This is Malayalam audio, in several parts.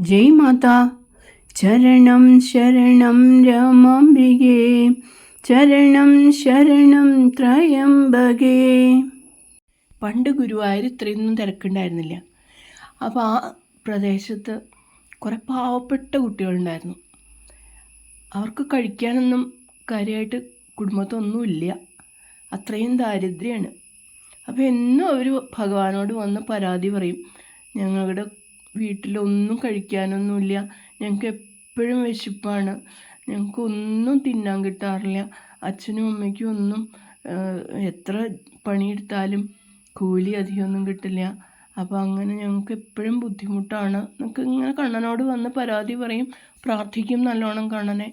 ജയ് മാതാ. ചരണം ശരണം രാമാംബികേ. ചരണം ശരണം ത്രയംബകേ. പണ്ട് ഗുരുവായൂർ ഇത്രയൊന്നും തിരക്കുണ്ടായിരുന്നില്ല. അപ്പോൾ ആ പ്രദേശത്ത് കുറേ പാവപ്പെട്ട കുട്ടികളുണ്ടായിരുന്നു. അവർക്ക് കഴിക്കാനൊന്നും കാര്യമായിട്ട് കുടുംബത്തൊന്നുമില്ല. അത്രയും ദാരിദ്ര്യമാണ് അപ്പോൾ എന്നും അവർ ഭഗവാനോട് വന്ന് പരാതി പറയും. ഞങ്ങളുടെ വീട്ടിലൊന്നും കഴിക്കാനൊന്നുമില്ല. ഞങ്ങൾക്ക് എപ്പോഴും വിശപ്പാണ്. ഞങ്ങൾക്കൊന്നും തിന്നാൻ കിട്ടാറില്ല. അച്ഛനും അമ്മയ്ക്കും ഒന്നും എത്ര പണിയെടുത്താലും കൂലി അധികമൊന്നും കിട്ടില്ല. അപ്പോൾ അങ്ങനെ ഞങ്ങൾക്ക് എപ്പോഴും ബുദ്ധിമുട്ടാണ്. നിങ്ങൾക്ക് ഇങ്ങനെ കണ്ണനോട് വന്ന് പരാതി പറയും. പ്രാർത്ഥിക്കും നല്ലോണം കണ്ണനെ.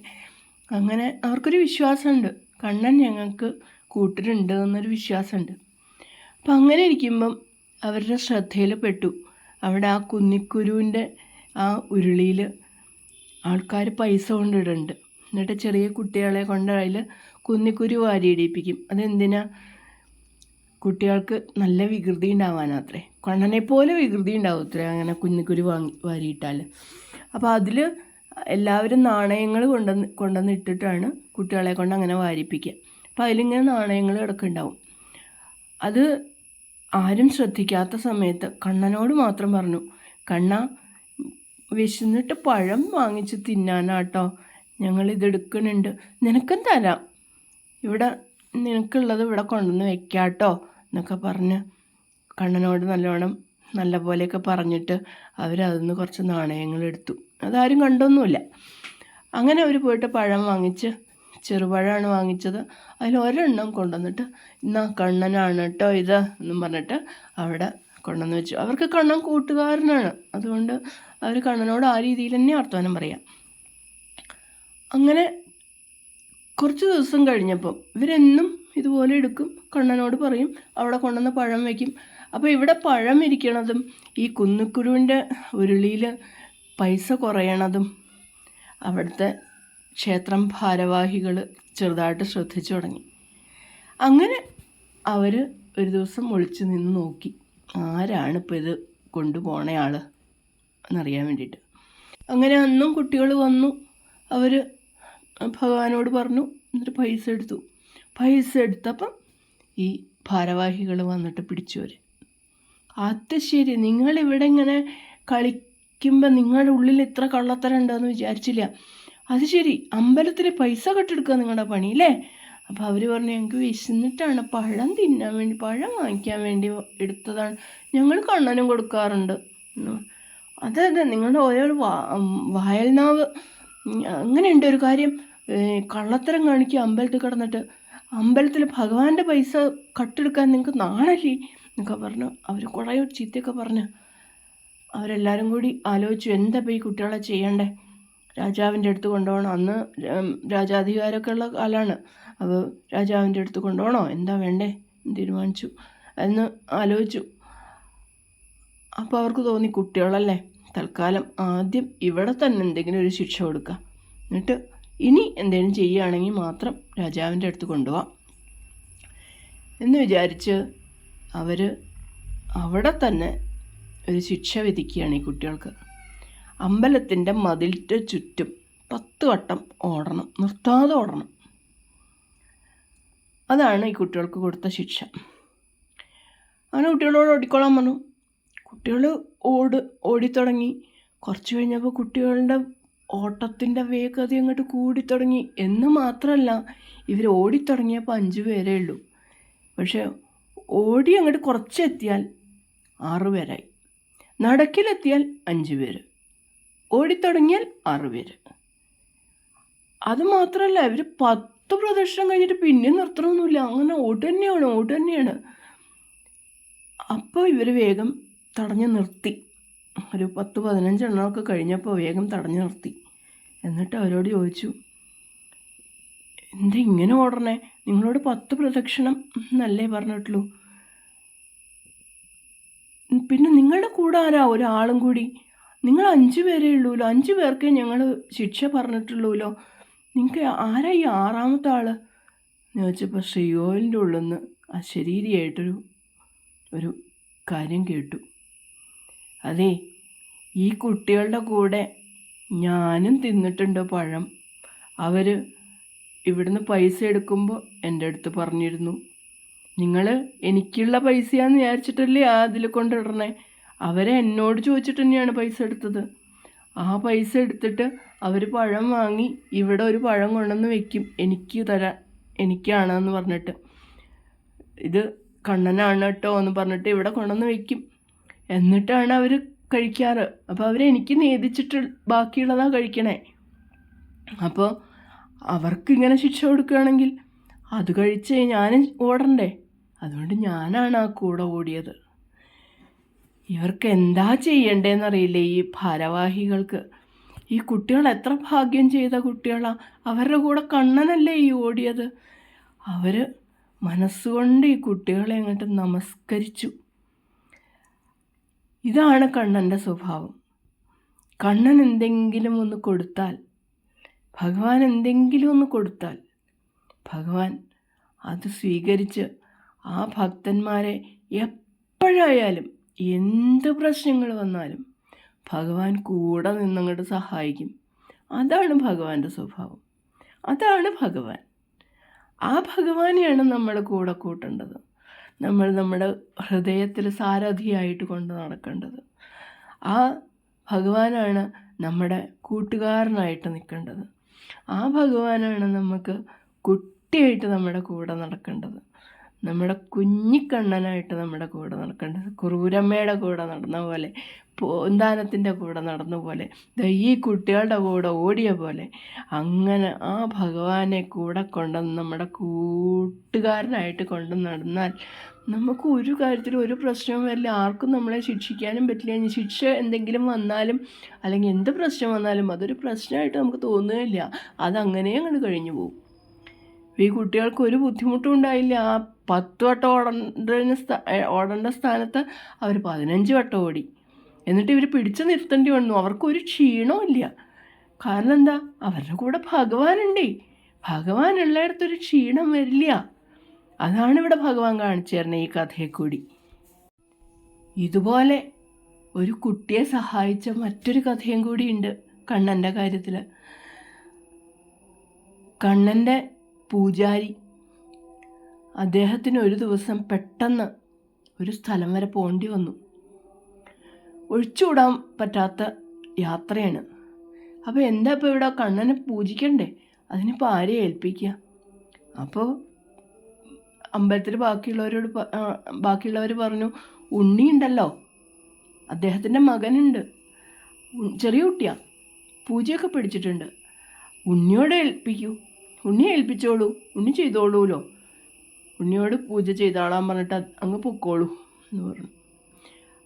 അങ്ങനെ അവർക്കൊരു വിശ്വാസമുണ്ട്. കണ്ണൻ ഞങ്ങൾക്ക് കൂട്ടിലുണ്ട് എന്നൊരു വിശ്വാസമുണ്ട്. അപ്പം അങ്ങനെ ഇരിക്കുമ്പം അവരുടെ ശ്രദ്ധയിൽ പെട്ടു അവിടെ ആ കുന്നിക്കുരുവിന്റെ ആ ഉരുളിയിൽ ആൾക്കാർ പൈസ കൊണ്ടിടുന്നുണ്ട്. എന്നിട്ട് ചെറിയ കുട്ടികളെ കൊണ്ട് അതിൽ കുന്നിക്കുരു വാരിയിടിപ്പിക്കും അതെന്തിനാ? കുട്ടികൾക്ക് നല്ല വികൃതി ഉണ്ടാവാനത്രേ. കണ്ണനെ പോലെ വികൃതി ഉണ്ടാവും അത്രേ അങ്ങനെ കുന്നിക്കുരു വാങ്ങി വാരിയിട്ടാൽ. അപ്പോൾ അതിൽ എല്ലാവരും നാണയങ്ങൾ കൊണ്ടുവന്ന് കൊണ്ടുവന്ന് ഇട്ടിട്ടാണ് കുട്ടികളെ കൊണ്ട് അങ്ങനെ വാരിപ്പിക്കുക. അപ്പോൾ അതിലിങ്ങനെ നാണയങ്ങൾ കിടക്കുന്നുണ്ടാവും. അത് ആരും ശ്രദ്ധിക്കാത്ത സമയത്ത് കണ്ണനോട് മാത്രം പറഞ്ഞു കണ്ണ വിശന്നിട്ട് പഴം വാങ്ങിച്ച് തിന്നാനാട്ടോ. ഞങ്ങൾ ഇതെടുക്കുന്നുണ്ട് നിനക്കും തരാം. ഇവിടെ നിനക്കുള്ളത് ഇവിടെ കൊണ്ടുവന്ന് വെക്കാട്ടോ എന്നൊക്കെ പറഞ്ഞ് കണ്ണനോട് നല്ലോണം നല്ല പോലെയൊക്കെ പറഞ്ഞിട്ട് അവരതിന്ന് കുറച്ച് നാണയങ്ങൾ എടുത്തു. അതാരും കണ്ടൊന്നുമില്ല. അങ്ങനെ അവർ പോയിട്ട് പഴം വാങ്ങിച്ച് ചെറുപഴമാണ് വാങ്ങിച്ചത്. അതിൽ ഒരെണ്ണം കൊണ്ടുവന്നിട്ട് ഇന്നാ കണ്ണനാണ് കേട്ടോ ഇത് എന്നും പറഞ്ഞിട്ട് അവിടെ കൊണ്ടുവന്ന് വെച്ചു. അവർക്ക് കണ്ണൻ കൂട്ടുകാരനാണ്. അതുകൊണ്ട് അവർ കണ്ണനോട് ആ രീതിയിൽ തന്നെ വർത്തമാനം പറയാം. അങ്ങനെ കുറച്ച് ദിവസം കഴിഞ്ഞപ്പം ഇവരെന്നും ഇതുപോലെ എടുക്കും. കണ്ണനോട് പറയും അവിടെ കൊണ്ടുവന്ന് പഴം വയ്ക്കും അപ്പോൾ ഇവിടെ പഴം ഇരിക്കണതും ഈ കുന്നുക്കുരുവിന്റെ ഉരുളിയിൽ പൈസ കുറയണതും അവിടുത്തെ ക്ഷേത്രം ഭാരവാഹികൾ ചെറുതായിട്ട് ശ്രദ്ധിച്ചു തുടങ്ങി. അങ്ങനെ അവർ ഒരു ദിവസം ഒളിച്ചു നിന്ന് നോക്കി ആരാണ് ഇപ്പോൾ ഇത് കൊണ്ടുപോണ ആൾ എന്നറിയാൻ വേണ്ടിയിട്ട്. അങ്ങനെ അന്നും കുട്ടികൾ വന്നു അവർ ഭഗവാനോട് പറഞ്ഞു എന്നിട്ട് പൈസ എടുത്തു. പൈസ എടുത്തപ്പം ഈ ഭാരവാഹികൾ വന്നിട്ട് പിടിച്ചവർ അത് ശരി നിങ്ങളിവിടെ ഇങ്ങനെ കളിക്കുമ്പോൾ നിങ്ങളുടെ ഉള്ളിൽ ഇത്ര കള്ളത്തരം ഉണ്ടെന്ന് വിചാരിച്ചില്ല. അത് ശരി. അമ്പലത്തിൽ പൈസ കെട്ടെടുക്കുക നിങ്ങളുടെ പണി അല്ലേ അപ്പോൾ അവർ പറഞ്ഞു ഞങ്ങൾക്ക് വിശന്നിട്ടാണ്. പഴം തിന്നാൻ വേണ്ടി പഴം വാങ്ങിക്കാൻ വേണ്ടി എടുത്തതാണ്. ഞങ്ങൾ കണ്ണനും കൊടുക്കാറുണ്ട്. അതെ അതെ നിങ്ങളുടെ ഓരോ വായൽനാവ് അങ്ങനെയുണ്ട് ഒരു കാര്യം. കള്ളത്തരം കാണിക്കുക അമ്പലത്തിൽ കിടന്നിട്ട്. അമ്പലത്തിൽ ഭഗവാന്റെ പൈസ കട്ടെടുക്കാൻ നിങ്ങൾക്ക് നാണല്ലേ? എന്നൊക്കെ പറഞ്ഞു. അവർ കുറേ ചീത്തയൊക്കെ പറഞ്ഞു. അവരെല്ലാവരും കൂടി ആലോചിച്ചു എന്താ ഈ കുട്ടികളെ ചെയ്യണ്ടേ? രാജാവിന്റെ അടുത്ത് കൊണ്ടുപോകണം. അന്ന് രാജാധികാരമൊക്കെ ഉള്ള കാലമാണ്. അപ്പോൾ രാജാവിന്റെ അടുത്ത് കൊണ്ടുപോകണോ? എന്താ വേണ്ടേ? തീരുമാനിച്ചു. എന്ന് ആലോചിച്ചു. അപ്പോൾ അവർക്ക് തോന്നി കുട്ടികളല്ലേ തൽക്കാലം ആദ്യം ഇവിടെ തന്നെ എന്തെങ്കിലും ഒരു ശിക്ഷ കൊടുക്കുക എന്നിട്ട് ഇനി എന്തെങ്കിലും ചെയ്യുകയാണെങ്കിൽ മാത്രം രാജാവിന്റെ അടുത്ത് കൊണ്ടുപോകാം എന്ന് വിചാരിച്ച് അവർ അവിടെ തന്നെ ഒരു ശിക്ഷ വിധിക്കുകയാണ് ഈ കുട്ടികൾക്ക്. അമ്പലത്തിന്റെ മതിലിന്റെ ചുറ്റും പത്ത് വട്ടം ഓടണം നിർത്താതെ ഓടണം. അതാണ് ഈ കുട്ടികൾക്ക് കൊടുത്ത ശിക്ഷ. അങ്ങനെ കുട്ടികളോട് ഓടിക്കോളാൻ പറഞ്ഞു. കുട്ടികൾ ഓട് ഓടിത്തുടങ്ങി. കുറച്ച് കഴിഞ്ഞപ്പോൾ കുട്ടികളുടെ ഓട്ടത്തിന്റെ വേഗത അങ്ങോട്ട് കൂടിത്തുടങ്ങി. എന്ന് മാത്രമല്ല ഇവർ ഓടിത്തുടങ്ങിയപ്പോൾ അഞ്ച് പേരേ ഉള്ളൂ. പക്ഷേ ഓടി അങ്ങോട്ട് കുറച്ചെത്തിയാൽ ആറുപേരായി നടക്കിലെത്തിയാൽ അഞ്ച് പേര്. ഓടിത്തുടങ്ങിയാൽ ആറ് പേര് അതുമാത്രമല്ല ഇവർ പത്ത് പ്രദർശനം കഴിഞ്ഞിട്ട് പിന്നെ നിർത്തണമൊന്നുമില്ല. അങ്ങനെ ഓട്ട് തന്നെയാണ് ഓട്ട് തന്നെയാണ് അപ്പോൾ ഇവർ വേഗം തടഞ്ഞു നിർത്തി. ഒരു പത്ത് പതിനഞ്ചെണ്ണമൊക്കെ കഴിഞ്ഞപ്പോൾ വേഗം തടഞ്ഞു നിർത്തി. എന്നിട്ട് അവരോട് ചോദിച്ചു എന്താ ഇങ്ങനെ ഓടണേ? നിങ്ങളോട് പത്ത് പ്രദക്ഷിണം എന്നല്ലേ പറഞ്ഞിട്ടുള്ളൂ? പിന്നെ നിങ്ങളുടെ കൂടെ ആരാ? ഒരാളും കൂടി? നിങ്ങൾ അഞ്ച് പേരേ ഉള്ളൂല്ലോ അഞ്ച് പേർക്കേ ഞങ്ങൾ ശിക്ഷ പറഞ്ഞിട്ടുള്ളൂല്ലോ നിങ്ങൾക്ക് ആരാ ഈ ആറാമത്തെ ആൾ എന്ന് ചോദിച്ചപ്പോൾ ശ്രീയോലിന്റെ ഉള്ളിൽ നിന്ന് അശരീരിയായിട്ടൊരു ഒരു കാര്യം കേട്ടു. അതെ ഈ കുട്ടികളുടെ കൂടെ ഞാനും തിന്നിട്ടുണ്ട് പഴം. അവർ ഇവിടുന്ന് പൈസ എടുക്കുമ്പോൾ എന്റെ അടുത്ത് പറഞ്ഞിരുന്നു. നിങ്ങൾ എനിക്കുള്ള പൈസയാന്ന് വിചാരിച്ചിട്ടല്ലേ അതിൽ കൊണ്ടിടണേ അവരെ എന്നോട് ചോദിച്ചിട്ട് തന്നെയാണ് പൈസ എടുത്തത്. ആ പൈസ എടുത്തിട്ട് അവർ പഴം വാങ്ങി ഇവിടെ ഒരു പഴം കൊണ്ടുവന്ന് വെക്കും. എനിക്ക് തരാൻ എനിക്കാണെന്ന് പറഞ്ഞിട്ട്. ഇത് കണ്ണനാണ് കേട്ടോ എന്ന് പറഞ്ഞിട്ട് ഇവിടെ കൊണ്ടുവന്ന് വെക്കും. എന്നിട്ടാണ് അവർ കഴിക്കാറ്. അപ്പോൾ അവരെനിക്ക് നേദിച്ചിട്ട് ബാക്കിയുള്ളതാണ് കഴിക്കണേ. അപ്പോൾ അവർക്കിങ്ങനെ ശിക്ഷ കൊടുക്കുകയാണെങ്കിൽ അത് കഴിച്ച് ഞാൻ ഓടണ്ടേ? അതുകൊണ്ട് ഞാനാണ് ആ കൂടെ ഓടിയത്. ഇവർക്ക് എന്താ ചെയ്യണ്ടേന്നറിയില്ല ഈ ഭാരവാഹികൾക്ക്? ഈ കുട്ടികൾ എത്ര ഭാഗ്യം ചെയ്ത കുട്ടികളാ? അവരുടെ കൂടെ കണ്ണനല്ലേ ഈ ഓടിയത്? അവർ മനസ്സുകൊണ്ട് ഈ കുട്ടികളെ അങ്ങോട്ട് നമസ്കരിച്ചു. ഇതാണ് കണ്ണന്റെ സ്വഭാവം. കണ്ണൻ എന്തെങ്കിലും ഒന്ന് കൊടുത്താൽ ഭഗവാൻ എന്തെങ്കിലും ഒന്ന് കൊടുത്താൽ ഭഗവാൻ അത് സ്വീകരിച്ച് ആ ഭക്തന്മാരെ എപ്പോഴായാലും എന്ത് പ്രശ്നങ്ങൾ വന്നാലും ഭഗവാൻ കൂടെ നിന്നങ്ങോട്ട് സഹായിക്കും. അതാണ് ഭഗവാന്റെ സ്വഭാവം. അതാണ് ഭഗവാൻ. ആ ഭഗവാനെയാണ് നമ്മൾ കൂടെ കൂട്ടേണ്ടത്. നമ്മൾ നമ്മുടെ ഹൃദയത്തിൽ സാരഥിയായിട്ട് കൊണ്ട് നടക്കേണ്ടത്. ആ ഭഗവാനാണ് നമ്മുടെ കൂട്ടുകാരനായിട്ട് നിൽക്കേണ്ടത് ആ ഭഗവാനാണ് നമുക്ക് കുട്ടിയായിട്ട് നമ്മുടെ കൂടെ നടക്കേണ്ടത്. നമ്മുടെ കുഞ്ഞിക്കണ്ണനായിട്ട് നമ്മുടെ കൂടെ നടക്കേണ്ടത് ക്രൂരമ്മയുടെ കൂടെ നടന്ന പോലെ പൂന്താനത്തിന്റെ കൂടെ നടന്ന പോലെ ഈ കുട്ടികളുടെ കൂടെ ഓടിയ പോലെ അങ്ങനെ ആ ഭഗവാനെ കൂടെ കൊണ്ടുവന്ന് നമ്മുടെ കൂട്ടുകാരനായിട്ട് കൊണ്ട് നടന്നാൽ നമുക്ക് ഒരു കാര്യത്തിലും ഒരു പ്രശ്നവും വരില്ല. ആർക്കും നമ്മളെ ശിക്ഷിക്കാനും പറ്റില്ല. ഇനി ശിക്ഷ എന്തെങ്കിലും വന്നാലും അല്ലെങ്കിൽ എന്ത് പ്രശ്നം വന്നാലും അതൊരു പ്രശ്നമായിട്ട് നമുക്ക് തോന്നുകയില്ല. അതങ്ങനെ അങ്ങോട്ട് കഴിഞ്ഞു പോകും. ഈ കുട്ടികൾക്ക് ഒരു ബുദ്ധിമുട്ടും ഉണ്ടായില്ല. ആ പത്ത് വട്ടം ഓടേണ്ട ഓടേണ്ട സ്ഥാനത്ത് അവർ പതിനഞ്ച് വട്ടം ഓടി. എന്നിട്ട് ഇവർ പിടിച്ചു നിർത്തേണ്ടി വന്നു. അവർക്കൊരു ക്ഷീണവും കാരണം എന്താ? അവരുടെ കൂടെ ഭഗവാനുണ്ടേ. ഭഗവാൻ ഉള്ളിടത്തൊരു ക്ഷീണം വരില്ല. അതാണ് ഇവിടെ ഭഗവാൻ കാണിച്ചു തരുന്നത് ഈ കഥയെ കൂടി ഇതുപോലെ ഒരു കുട്ടിയെ സഹായിച്ച മറ്റൊരു കഥയും കൂടിയുണ്ട് കണ്ണന്റെ കാര്യത്തിൽ കണ്ണന്റെ പൂജാരി. അദ്ദേഹത്തിന് ഒരു ദിവസം പെട്ടെന്ന് ഒരു സ്ഥലം വരെ പോകേണ്ടി വന്നു. ഒഴിച്ചുകൂടാൻ പറ്റാത്ത യാത്രയാണ്. അപ്പോൾ എന്താ ഇപ്പോൾ ഇവിടെ കണ്ണനെ പൂജിക്കണ്ടേ? അതിനിപ്പോൾ ആരെ ഏൽപ്പിക്കുക അപ്പോൾ അമ്പലത്തിൽ ബാക്കിയുള്ളവരോട് ബാക്കിയുള്ളവർ പറഞ്ഞു ഉണ്ണിയുണ്ടല്ലോ. അദ്ദേഹത്തിന്റെ മകനുണ്ട്. ചെറിയ കുട്ടിയാണ് പൂജയൊക്കെ പിടിച്ചിട്ടുണ്ട്. ഉണ്ണിയോടെ ഏൽപ്പിക്കൂ. ഉണ്ണിയെ ഏൽപ്പിച്ചോളൂ ഉണ്ണി ചെയ്തോളൂലോ? ഉണ്ണിയോട് പൂജ ചെയ്താളാൻ പറഞ്ഞിട്ട് അങ്ങ് പൊക്കോളൂ എന്ന് പറഞ്ഞു.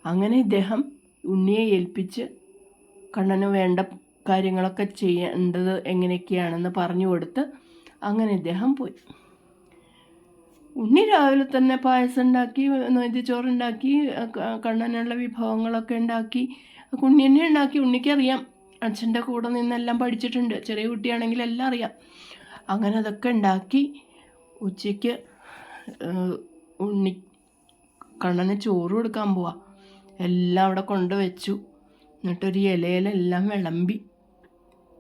അങ്ങനെ ഇദ്ദേഹം ഉണ്ണിയെ ഏൽപ്പിച്ച് കണ്ണന് വേണ്ട കാര്യങ്ങളൊക്കെ ചെയ്യേണ്ടത് എങ്ങനെയൊക്കെയാണെന്ന് പറഞ്ഞു കൊടുത്ത് അങ്ങനെ ഇദ്ദേഹം പോയി. ഉണ്ണി രാവിലെ തന്നെ പായസം ഉണ്ടാക്കി നൊയ്തിച്ചോറുണ്ടാക്കി കണ്ണനുള്ള വിഭവങ്ങളൊക്കെ ഉണ്ടാക്കി ഉണ്ണി തന്നെ ഉണ്ടാക്കി. ഉണ്ണിക്കറിയാം അച്ഛന്റെ കൂടെ നിന്നെല്ലാം പഠിച്ചിട്ടുണ്ട്. ചെറിയ കുട്ടിയാണെങ്കിൽ എല്ലാം അറിയാം. അങ്ങനെ അതൊക്കെ ഉണ്ടാക്കി ഉച്ചയ്ക്ക് ഉണ്ണി കണ്ണന് ചോറ് കൊടുക്കാൻ പോവാ. എല്ലാം അവിടെ കൊണ്ട് വെച്ചു. എന്നിട്ടൊരു ഇലയിലെല്ലാം വിളമ്പി.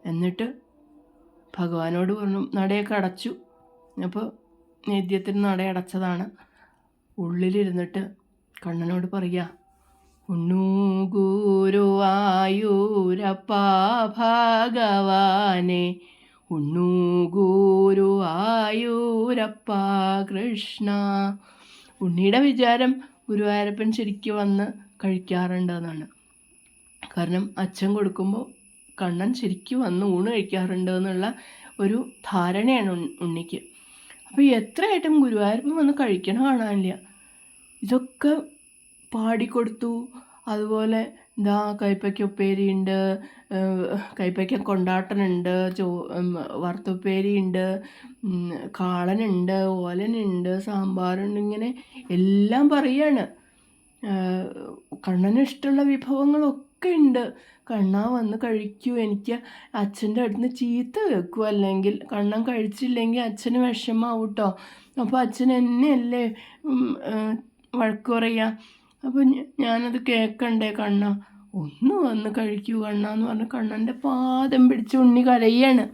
എന്നിട്ട് ഭഗവാനോട് പറഞ്ഞു നടയൊക്കെ അടച്ചു. അപ്പോൾ നേദ്യത്തിന് നട അടച്ചതാണ്. ഉള്ളിലിരുന്നിട്ട് കണ്ണനോട് പറയുക ഉണ്ണൂ ഗുരുവായൂരപ്പ ഭഗവാനെ ഉണ്ണൂ ഗുരുവായൂരപ്പ കൃഷ്ണ. ഉണ്ണിയുടെ വിചാരം ഗുരുവായൂരപ്പൻ ശരിക്കും വന്ന് കഴിക്കാറുണ്ട് എന്നാണ് കാരണം അച്ഛൻ കൊടുക്കുമ്പോൾ കണ്ണൻ ശരിക്കും വന്ന് ഊണ് കഴിക്കാറുണ്ട് എന്നുള്ള ഒരു ധാരണയാണ് ഉണ്ണിക്ക്. അപ്പോൾ എത്രയായിട്ടും ഗുരുവായൂരപ്പൻ വന്ന് കഴിക്കണം കാണാനില്ല. ഇതൊക്കെ പാടിക്കൊടുത്തു. അതുപോലെ ഇതാ കൈപ്പയ്ക്ക ഉപ്പേരിയുണ്ട് ഏഹ് കൈപ്പയ്ക്ക കൊണ്ടാട്ടനുണ്ട് ചോ വറുത്തുപ്പേരിയുണ്ട് കാളനുണ്ട് ഓലനുണ്ട് സാമ്പാറുണ്ട് ഇങ്ങനെ എല്ലാം പറയാണ്. കണ്ണന് ഇഷ്ടമുള്ള വിഭവങ്ങളൊക്കെ ഉണ്ട്. കണ്ണ വന്ന് കഴിക്കൂ എനിക്ക് അച്ഛന്റെ അടുത്ത് നിന്ന് ചീത്ത വെക്കുക അല്ലെങ്കിൽ കണ്ണൻ കഴിച്ചില്ലെങ്കിൽ അച്ഛന് വിഷമാവും കേട്ടോ അപ്പോൾ അച്ഛൻ എന്നെയല്ലേ വഴക്ക് പറയുക അപ്പോൾ ഞാനത് കേൾക്കണ്ടേ കണ്ണ? ഒന്ന് വന്ന് കഴിക്കൂ കണ്ണാന്ന് പറഞ്ഞ കണ്ണന്റെ പാദം പിടിച്ച് ഉണ്ണി കരയാണ്.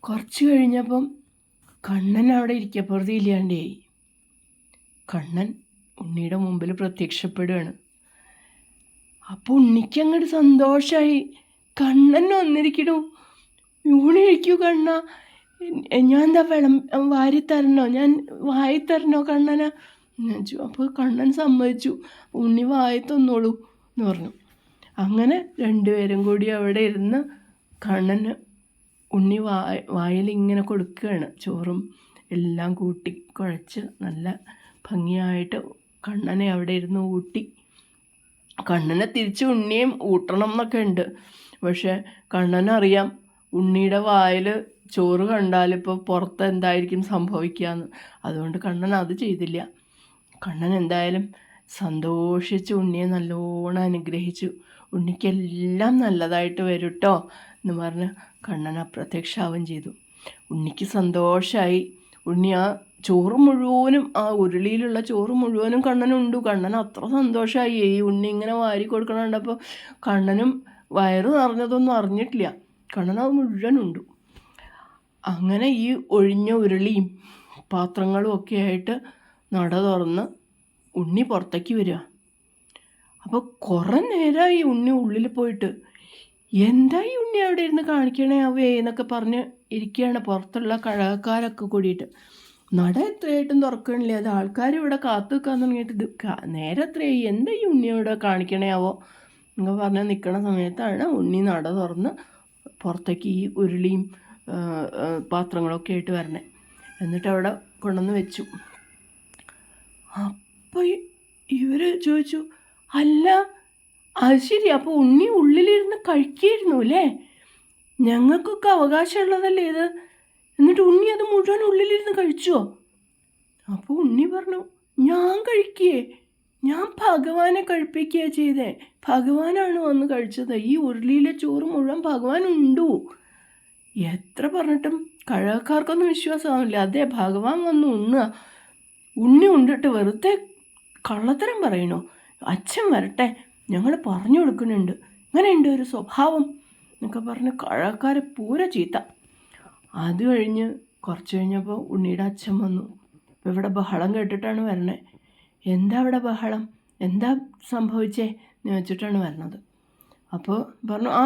കുറച്ച് കഴിഞ്ഞപ്പം കണ്ണൻ അവിടെ ഇരിക്കപ്പുറത്ത് ഇല്ലാണ്ടായി കണ്ണൻ ഉണ്ണിയുടെ മുമ്പിൽ പ്രത്യക്ഷപ്പെടുകയാണ് അപ്പോൾ ഉണ്ണിക്ക് അങ്ങോട്ട് സന്തോഷമായി കണ്ണൻ വന്നിരിക്കണു ഊണ് കഴിക്കൂ കണ്ണ. ഞാൻ എന്താ വിളം വാരി തരണോ? ഞാൻ വായി തരണോ കണ്ണന? അപ്പോൾ കണ്ണൻ സമ്മതിച്ചു. ഉണ്ണി വായി തന്നോളൂ. എന്ന് പറഞ്ഞു. അങ്ങനെ രണ്ടുപേരും കൂടി അവിടെ ഇരുന്ന് കണ്ണന് ഉണ്ണി വായ വായിൽ ഇങ്ങനെ കൊടുക്കുകയാണ്. ചോറും എല്ലാം കൂട്ടി കുഴച്ച് നല്ല ഭംഗിയായിട്ട് കണ്ണനെ അവിടെ ഇരുന്ന് ഊട്ടി. കണ്ണനെ തിരിച്ച് ഉണ്ണിയും ഊട്ടണം എന്നൊക്കെ ഉണ്ട്. പക്ഷെ കണ്ണനറിയാം ഉണ്ണിയുടെ വായിൽ ചോറ് കണ്ടാലിപ്പോൾ പുറത്ത് എന്തായിരിക്കും സംഭവിക്കുക എന്ന്. അതുകൊണ്ട് കണ്ണൻ അത് ചെയ്തില്ല. കണ്ണൻ എന്തായാലും സന്തോഷിച്ച് ഉണ്ണിയെ നല്ലോണം അനുഗ്രഹിച്ചു. ഉണ്ണിക്കെല്ലാം നല്ലതായിട്ട് വരും കേട്ടോ എന്ന് പറഞ്ഞ് കണ്ണൻ അപ്രത്യക്ഷാവും ചെയ്തു. ഉണ്ണിക്ക് സന്തോഷമായി ഉണ്ണി ആ ചോറ് മുഴുവനും ആ ഉരുളിയിലുള്ള ചോറ് മുഴുവനും കണ്ണനുണ്ടു കണ്ണൻ അത്ര സന്തോഷമായി ഈ ഉണ്ണി ഇങ്ങനെ വാരി കൊടുക്കണം കണ്ണനും വയറ് നിറഞ്ഞതൊന്നും അറിഞ്ഞിട്ടില്ല. കണ്ണൻ അത് ഉണ്ട്. അങ്ങനെ ഈ ഒഴിഞ്ഞ ഉരുളിയും പാത്രങ്ങളും ഒക്കെ ആയിട്ട് നട തുറന്ന് ഉണ്ണി പുറത്തേക്ക് വരിക. അപ്പോൾ കുറേ നേരമായി ഉണ്ണി ഉള്ളിൽ പോയിട്ട് എന്താ ഈ ഉണ്ണി അവിടെ ഇരുന്ന് കാണിക്കണേ അവേ? എന്നൊക്കെ പറഞ്ഞ് ഇരിക്കുകയാണ് പുറത്തുള്ള കഴകക്കാരൊക്കെ കൂടിയിട്ട്. നട എത്രയായിട്ടും തുറക്കണില്ല? അത് ആൾക്കാർ ഇവിടെ കാത്തു നിൽക്കാൻ തുടങ്ങിയിട്ട് ഇത് നേരെ എത്രയായി? എന്താ ഈ ഉണ്ണി ഇവിടെ കാണിക്കണേ ആവോ? എന്നൊക്കെ പറഞ്ഞ് നിൽക്കണ സമയത്താണ് ഉണ്ണി നട തുറന്ന് പുറത്തേക്ക് ഈ ഉരുളിയും പാത്രങ്ങളൊക്കെ ആയിട്ട് വരണേ. എന്നിട്ട് അവിടെ കൊണ്ടുവന്ന് വെച്ചു. ചോദിച്ചു അല്ല അത് ശരി. അപ്പോൾ ഉണ്ണി ഉള്ളിലിരുന്ന് കഴിക്കായിരുന്നു അല്ലേ? ഞങ്ങൾക്കൊക്കെ അവകാശമുള്ളതല്ലേ ഇത്? എന്നിട്ട് ഉണ്ണി അത് മുഴുവൻ ഉള്ളിലിരുന്ന് കഴിച്ചോ? അപ്പോൾ ഉണ്ണി പറഞ്ഞു ഞാൻ കഴിക്കേ. ഞാൻ ഭഗവാനെ കഴിപ്പിക്കുക ചെയ്തേ. ഭഗവാനാണ് വന്ന് കഴിച്ചത്. ഈ ഉരുളിയിലെ ചോറ് മുഴുവൻ ഭഗവാൻ ഉണ്ടു എത്ര പറഞ്ഞിട്ടും കഴകക്കാർക്കൊന്നും വിശ്വാസമാവില്ല. അതെ ഭഗവാൻ വന്ന് ഉണ്ണുക. ഉണ്ണി ഉണ്ടിട്ട് വെറുതെ കള്ളത്തരം പറയണോ അച്ഛൻ വരട്ടെ ഞങ്ങൾ പറഞ്ഞു കൊടുക്കുന്നുണ്ട്. ഇങ്ങനെയുണ്ട് ഒരു സ്വഭാവം എന്നൊക്കെ പറഞ്ഞ് കഴക്കാരെ പൂര ചീത്ത. അത് കഴിഞ്ഞ് കുറച്ച് കഴിഞ്ഞപ്പോൾ ഉണ്ണിയുടെ അച്ഛൻ വന്നു. ഇവിടെ ബഹളം കേട്ടിട്ടാണ് വരണേ. എന്താ ഇവിടെ ബഹളം? എന്താ സംഭവിച്ചേ എന്ന് വെച്ചിട്ടാണ് വരണത്. അപ്പോൾ പറഞ്ഞു ആ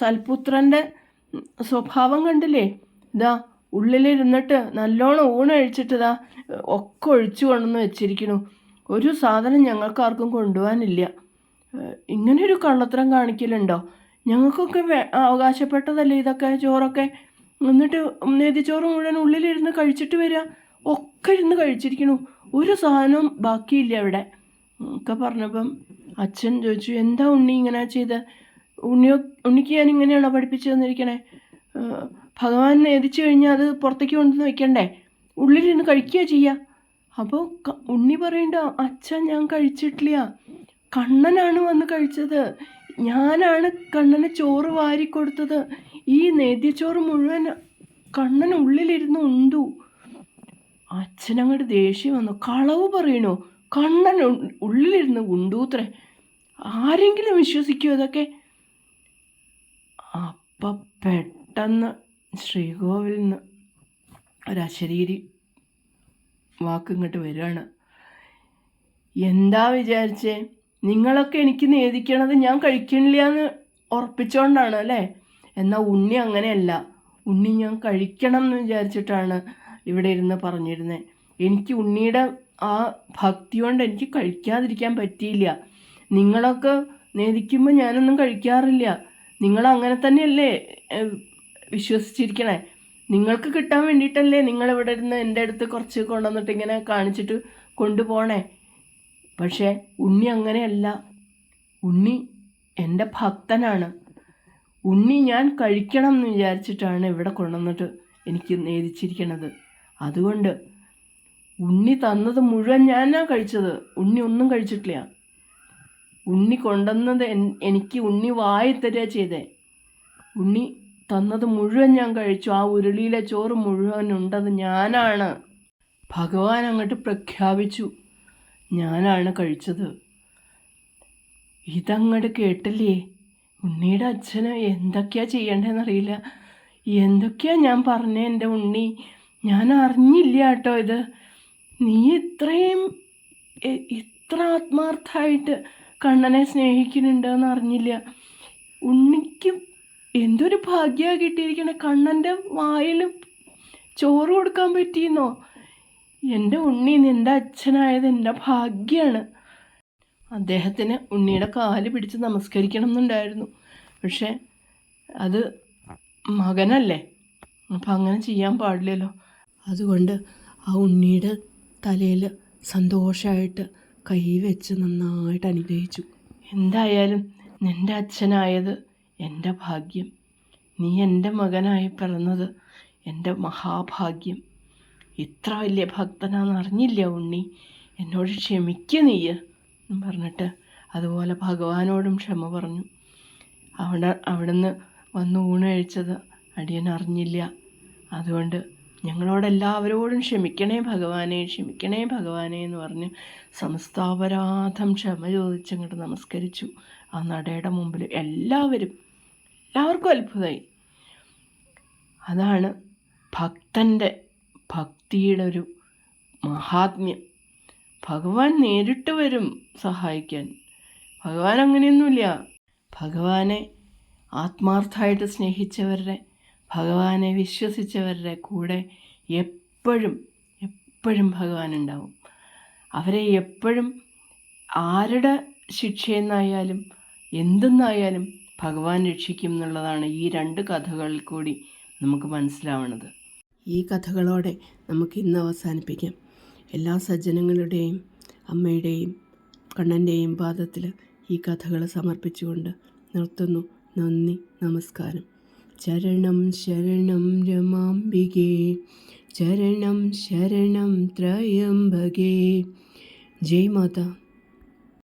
സൽപുത്രന്റെ സ്വഭാവം കണ്ടില്ലേ? ഇതാ ഉള്ളിലിരുന്നിട്ട് നല്ലോണം ഊണ് കഴിച്ചിട്ട് ഇതാ ഒക്കെ ഒഴിച്ചു കൊണ്ടുവന്ന് വെച്ചിരിക്കണു ഒരു സാധനം ഞങ്ങൾക്ക് ആർക്കും കൊണ്ടുപോകാനില്ല ഇങ്ങനൊരു കള്ളത്തരം കാണിക്കലുണ്ടോ? ഞങ്ങൾക്കൊക്കെ അവകാശപ്പെട്ടതല്ലേ ഇതൊക്കെ ചോറൊക്കെ? എന്നിട്ട് നെതിച്ചോറ് മുഴുവൻ ഉള്ളിലിരുന്ന് കഴിച്ചിട്ട് വരിക ഒക്കെ ഇരുന്ന് കഴിച്ചിരിക്കണു. ഒരു സാധനവും ബാക്കിയില്ല അവിടെ. ഒക്കെ പറഞ്ഞപ്പം അച്ഛൻ ചോദിച്ചു എന്താ ഉണ്ണി ഇങ്ങനെ ചെയ്ത്? ഉണ്ണിയോ ഉണ്ണിക്ക് ഞാൻ ഇങ്ങനെയാണോ പഠിപ്പിച്ചു തന്നിരിക്കണേ ഭഗവാൻ നേതിച്ചു കഴിഞ്ഞാൽ അത് പുറത്തേക്ക് കൊണ്ടുവന്ന് വെക്കണ്ടേ? ഉള്ളിലിരുന്ന് കഴിക്കുക ചെയ്യുക അപ്പോൾ ഉണ്ണി പറയണ്ട അച്ഛൻ ഞാൻ കഴിച്ചിട്ടില്ല. കണ്ണനാണ് വന്ന് കഴിച്ചത്. ഞാനാണ് കണ്ണന് ചോറ് വാരി കൊടുത്തത്. ഈ നേദ്യച്ചോറ് മുഴുവൻ കണ്ണൻ ഉള്ളിലിരുന്ന് ഉണ്ടു. അച്ഛനങ്ങോട്ട് ദേഷ്യം വന്നു. കളവ് പറയണോ? കണ്ണൻ ഉള്ളിലിരുന്ന് ഉണ്ടൂത്രേ. ആരെങ്കിലും വിശ്വസിക്കുമോ ഇതൊക്കെ അപ്പം പെട്ടെന്ന് ശ്രീകോവിൽ നിന്ന് ഒരശരീരി വാക്ക് ഇങ്ങോട്ട് വരികയാണ് എന്താ വിചാരിച്ചേ? നിങ്ങളൊക്കെ എനിക്ക് നേദിക്കണത് ഞാൻ കഴിക്കണില്ല എന്ന് ഉറപ്പിച്ചോണ്ടാണ് അല്ലേ? എന്നാൽ ഉണ്ണി അങ്ങനെയല്ല. ഉണ്ണി ഞാൻ കഴിക്കണം എന്ന് വിചാരിച്ചിട്ടാണ് ഇവിടെ ഇരുന്ന് പറഞ്ഞിരുന്നത് എനിക്ക് ഉണ്ണിയുടെ ആ ഭക്തി കൊണ്ട് എനിക്ക് കഴിക്കാതിരിക്കാൻ പറ്റിയില്ല. നിങ്ങളൊക്കെ നേദിക്കുമ്പോൾ ഞാനൊന്നും കഴിക്കാറില്ല. നിങ്ങൾ അങ്ങനെ തന്നെയല്ലേ വിശ്വസിച്ചിരിക്കണേ? നിങ്ങൾക്ക് കിട്ടാൻ വേണ്ടിയിട്ടല്ലേ നിങ്ങൾ ഇവിടെ ഇരുന്ന് എന്റെ അടുത്ത് കുറച്ച് കൊണ്ടുവന്നിട്ട് ഇങ്ങനെ കാണിച്ചിട്ട് കൊണ്ടുപോണേ? പക്ഷേ ഉണ്ണി അങ്ങനെയല്ല. ഉണ്ണി എന്റെ ഭക്തനാണ്. ഉണ്ണി ഞാൻ കഴിക്കണം എന്ന് വിചാരിച്ചിട്ടാണ് ഇവിടെ കൊണ്ടുവന്നിട്ട് എനിക്ക് നേദിച്ചിരിക്കണത്. അതുകൊണ്ട് ഉണ്ണി തന്നത് മുഴുവൻ ഞാനാ കഴിച്ചത്. ഉണ്ണി ഒന്നും കഴിച്ചിട്ടില്ല. ഉണ്ണി കൊണ്ടുവന്നത് എനിക്ക് ഉണ്ണി വായി തരിക ചെയ്തേ. ഉണ്ണി തന്നത് മുഴുവൻ ഞാൻ കഴിച്ചു. ആ ഉരുളിയിലെ ചോറ് മുഴുവൻ ഉണ്ടത് ഞാനാണ്. ഭഗവാൻ അങ്ങോട്ട് പ്രഖ്യാപിച്ചു ഞാനാണ് കഴിച്ചത്. ഇതങ്ങോട്ട് കേട്ടില്ലേ? ഉണ്ണിയുടെ അച്ഛന് എന്തൊക്കെയാ ചെയ്യേണ്ടതെന്നറിയില്ല. എന്തൊക്കെയാ ഞാൻ പറഞ്ഞ എന്റെ ഉണ്ണി? ഞാൻ അറിഞ്ഞില്ല കേട്ടോ ഇത്. നീ ഇത്രയും ഇത്ര ആത്മാർത്ഥമായിട്ട് കണ്ണനെ സ്നേഹിക്കുന്നുണ്ടെന്ന് അറിഞ്ഞില്ല. ഉണ്ണിക്കും എന്തൊരു ഭാഗ്യമാണ് കിട്ടിയിരിക്കണേ. കണ്ണന്റെ വായിൽ ചോറ് കൊടുക്കാൻ പറ്റിയെന്നോ? എന്റെ ഉണ്ണി നിന്റെ അച്ഛനായത് എന്റെ ഭാഗ്യമാണ് അദ്ദേഹത്തിന് ഉണ്ണിയുടെ കാൽ പിടിച്ച് നമസ്കരിക്കണം എന്നുണ്ടായിരുന്നു. പക്ഷേ അത് മകനല്ലേ? അപ്പം അങ്ങനെ ചെയ്യാൻ പാടില്ലല്ലോ. അതുകൊണ്ട് ആ ഉണ്ണിയുടെ തലയിൽ സന്തോഷമായിട്ട് കൈ വെച്ച് നന്നായിട്ട് അനുഗ്രഹിച്ചു. എന്തായാലും നിന്റെ അച്ഛനായത് എന്റെ ഭാഗ്യം. നീ എന്റെ മകനായി പിറന്നത് എന്റെ മഹാഭാഗ്യം. ഇത്ര വലിയ ഭക്തനാന്ന് അറിഞ്ഞില്ല ഉണ്ണി? എന്നോട് ക്ഷമിക്കുക നീയ് എന്നും പറഞ്ഞിട്ട് അതുപോലെ ഭഗവാനോടും ക്ഷമ പറഞ്ഞു. അവിടെ അവിടുന്ന് വന്ന് ഊണ് കഴിച്ചത് അടിയൻ അറിഞ്ഞില്ല. അതുകൊണ്ട് ഞങ്ങളോടെല്ലാവരോടും ക്ഷമിക്കണേ ഭഗവാനെ ക്ഷമിക്കണേ ഭഗവാനെ എന്ന് പറഞ്ഞ് സമസ്താപരാധം ക്ഷമ ചോദിച്ചങ്ങോട്ട് നമസ്കരിച്ചു. ആ നടയുടെ മുമ്പിൽ എല്ലാവരും എല്ലാവർക്കും അത്ഭുതമായി. അതാണ് ഭക്തന്റെ ഭക്തിയുടെ ഒരു മഹാത്മ്യം. ഭഗവാൻ നേരിട്ട് വരും സഹായിക്കാൻ. ഭഗവാൻ അങ്ങനെയൊന്നുമില്ല. ഭഗവാനെ ആത്മാർത്ഥമായിട്ട് സ്നേഹിച്ചവരുടെ ഭഗവാനെ വിശ്വസിച്ചവരുടെ കൂടെ എപ്പോഴും എപ്പോഴും ഭഗവാൻ ഉണ്ടാവും അവരെ എപ്പോഴും ആരുടെ ശിക്ഷയെന്നായാലും എന്തെന്നായാലും ഭഗവാൻ രക്ഷിക്കും എന്നുള്ളതാണ് ഈ രണ്ട് കഥകളിൽ കൂടി നമുക്ക് മനസ്സിലാവുന്നത് ഈ കഥകളോടെ നമുക്ക് ഇന്ന് അവസാനിപ്പിക്കാം. എല്ലാ സജ്ജനങ്ങളുടെയും അമ്മയുടെയും കണ്ണന്റെയും പാദത്തിൽ ഈ കഥകൾ സമർപ്പിച്ചുകൊണ്ട് നിർത്തുന്നു. നന്ദി നമസ്കാരം. ചരണം ശരണം രമാംബികേ. ചരണം ശരണം ത്രയംബകേ. ജയ് മാതാ.